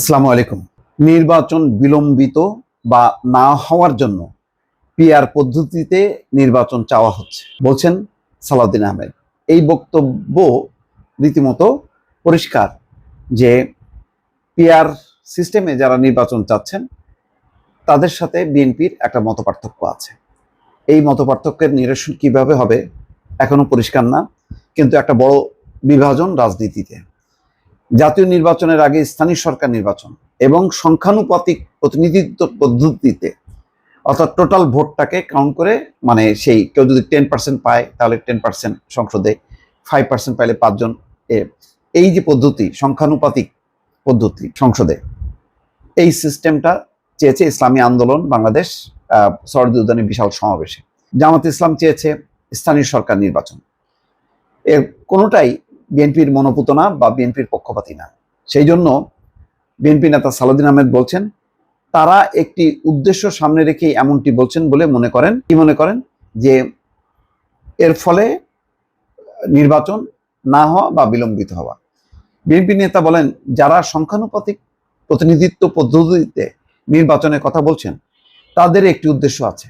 আসসালামু আলাইকুম। নির্বাচন বিলম্বিত বা না হওয়ার জন্য পিআর পদ্ধতিতে নির্বাচন চাওয়া হচ্ছে, বলছেন সালাউদ্দিন আহমেদ। এই বক্তব্য রীতিমতো পরিষ্কার যে পিআর সিস্টেমে যারা নির্বাচন চাচ্ছেন, তাদের সাথে বিএনপির একটা মতপার্থক্য আছে। এই মতপার্থক্যের নিরসন কীভাবে হবে এখনও পরিষ্কার না, কিন্তু একটা বড় বিভাজন রাজনীতিতে। জাতীয় নির্বাচনের আগে স্থানীয় সরকার নির্বাচন এবং সংখ্যানুপাতিক প্রতিনিধিত্ব পদ্ধতিতে, অর্থাৎ টোটাল ভোটটাকে কাউন্ট করে মানে সেই কেউ যদি টেন পার্সেন্ট পায়, তাহলে টেন পার্সেন্ট সংসদে ফাইভ পার্সেন্ট পাইলে পাঁচজন এই যে পদ্ধতি, সংখ্যানুপাতিক পদ্ধতি সংসদে, এই সিস্টেমটা চেয়েছে ইসলামী আন্দোলন বাংলাদেশ সরদি উদ্যানের বিশাল সমাবেশে। জামাত ইসলাম চেয়েছে স্থানীয় সরকার নির্বাচন। এর কোনোটাই বিএনপির মনোপুত না বা বিএনপির পক্ষপাতী না। সেই জন্য বিএনপি নেতা সালাউদ্দিন আহমেদ বলছেন, তারা একটি উদ্দেশ্য সামনে রেখে এমনটি বলছেন বলে মনে করেন। কি মনে করেন? যে এর ফলে নির্বাচন না হওয়া বা বিলম্বিত হওয়া। বিএনপি নেতা বলেন, যারা সংখ্যানুপাতিক প্রতিনিধিত্ব পদ্ধতিতে নির্বাচনের কথা বলছেন, তাদের একটি উদ্দেশ্য আছে।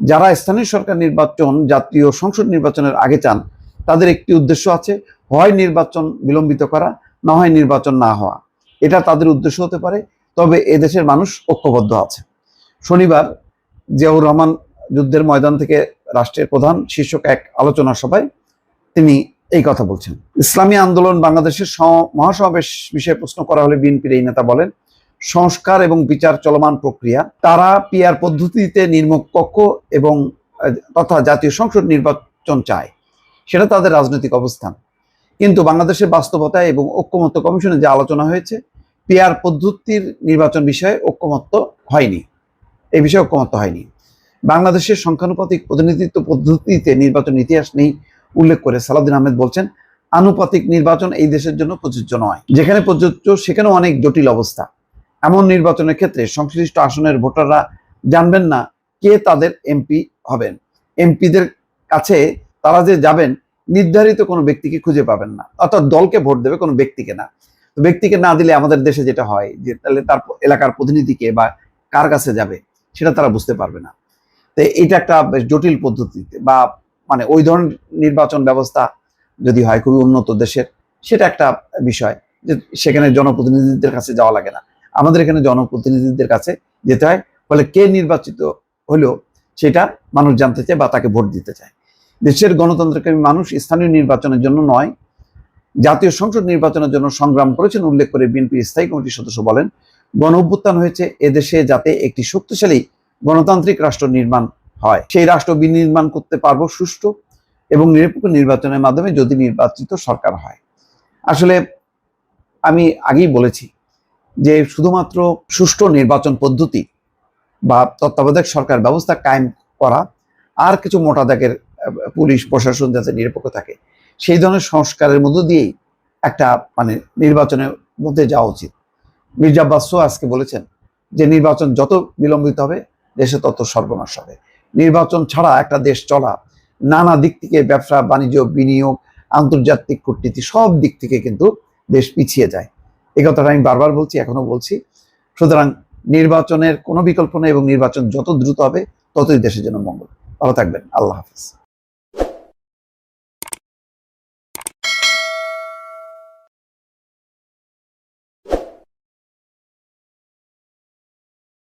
যারা স্থানীয় সরকার নির্বাচন, জাতীয় সংসদ নির্বাচনের আগে চান, তাদের একটি উদ্দেশ্য আছে হয় নির্বাচন বিলম্বিত করা, না হয় নির্বাচন না হওয়া। এটা তাদের উদ্দেশ্য হতে পারে, তবে এদেশের মানুষ ঐক্যবদ্ধ আছে। শনিবার জিয়াউর রহমান যুদ্ধের ময়দান থেকে রাষ্ট্রের প্রধান শীর্ষক এক আলোচনা সভায় তিনি এই কথা বলছেন। ইসলামী আন্দোলন বাংলাদেশের মহাসমাবেশ বিষয়ে প্রশ্ন করা হলে বিএনপির এই নেতা বলেন, সংস্কার এবং বিচার চলমান প্রক্রিয়া, তারা পিয়ার পদ্ধতিতে নির্মকক্ষ এবং, তথা জাতীয় সংসদ নির্বাচন চায়, সেটা তাদের রাজনৈতিক অবস্থান। কিন্তু বাংলাদেশের বাস্তবতায় এবং ঐক্যমত্য কমিশনে যে আলোচনা হয়েছে, পিআর পদ্ধতির নির্বাচন বিষয়ে ঐক্যমত্য হয়নি। এই বিষয়ে ঐক্যমত্য হয়নি। বাংলাদেশের সংখ্যানুপাতিক প্রতিনিধিত্ব পদ্ধতিতে নির্বাচন ইতিহাস নেই, উল্লেখ করে সালাউদ্দিন আহমেদ বলছেন, আনুপাতিক নির্বাচন এই দেশের জন্য প্রযোজ্য নয়। যেখানে প্রযোজ্য, সেখানেও অনেক জটিল অবস্থা। এমন নির্বাচনের ক্ষেত্রে সংশ্লিষ্ট আসনের ভোটাররা জানবেন না কে তাদের এমপি হবেন। এমপিদের কাছে তারা যে যাবেন নির্ধারিত কোনো ব্যক্তিকে খুঁজে পাবেন না। অর্থাৎ দলকে ভোট দেবে কোনো ব্যক্তিকে না। তো ব্যক্তিকে না দিলে আমাদের দেশে যেটা হয়, যে তাহলে তার এলাকার প্রতিনিধিকে বা কার কাছে যাবে, সেটা তারা বুঝতে পারবে না। তো এটা একটা বেশ জটিল পদ্ধতিতে বা মানে ওই ধরনের নির্বাচন ব্যবস্থা যদি হয় খুবই উন্নত দেশের, সেটা একটা বিষয় যে সেখানে জনপ্রতিনিধিদের কাছে যাওয়া লাগে না। আমাদের এখানে জনপ্রতিনিধিদের কাছে যেতে হয়, ফলে কে নির্বাচিত হলো সেটা মানুষ জানতে চায় বা তাকে ভোট দিতে চায়। দেশের গণতন্ত্রকামী মানুষ স্থানীয় নির্বাচনের জন্য নয়, জাতীয় সংসদ নির্বাচনের জন্য সংগ্রাম করেছেন, উল্লেখ করে বিএনপি স্থায়ী কমিটির সদস্য বলেন। গণ অভ্যুত্থান হয়েছে এদেশে যাতে একটি শক্তিশালী গণতান্ত্রিক রাষ্ট্র নির্মাণ হয়। সেই রাষ্ট্র বিনির্মাণ করতে পারব সুষ্ঠু এবং নিরপেক্ষ নির্বাচনের মাধ্যমে যদি নির্বাচিত সরকার হয়। আসলে আমি আগেই বলেছি যে শুধুমাত্র সুষ্ঠু নির্বাচন পদ্ধতি বা তত্ত্বাবধায়ক সরকার ব্যবস্থা কায়েম করা আর কিছু মোটা দাগের পুলিশ, প্রশাসন যাতে নিরপেক্ষ থাকে, সেই ধরনের সংস্কারের মধ্য দিয়েই একটা মানে নির্বাচনের মধ্যে যাওয়া উচিত। মির্জা বাসু আজকে বলেছেন যে নির্বাচন যত বিলম্বিত হবে, দেশে তত সর্বনাশ হবে। নির্বাচন ছাড়া একটা দেশ চলা, নানা দিক থেকে ব্যবসা, বাণিজ্য, বিনিয়োগ, আন্তর্জাতিক কূটনীতি সব দিক থেকে কিন্তু দেশ পিছিয়ে যায়। এ কথাটা আমি বারবার বলছি এখনও বলছি। সুতরাং নির্বাচনের কোনো বিকল্প নেই এবং নির্বাচন যত দ্রুত হবে, ততই দেশের জন্য মঙ্গল। ভালো থাকবেন। আল্লাহ হাফিজ।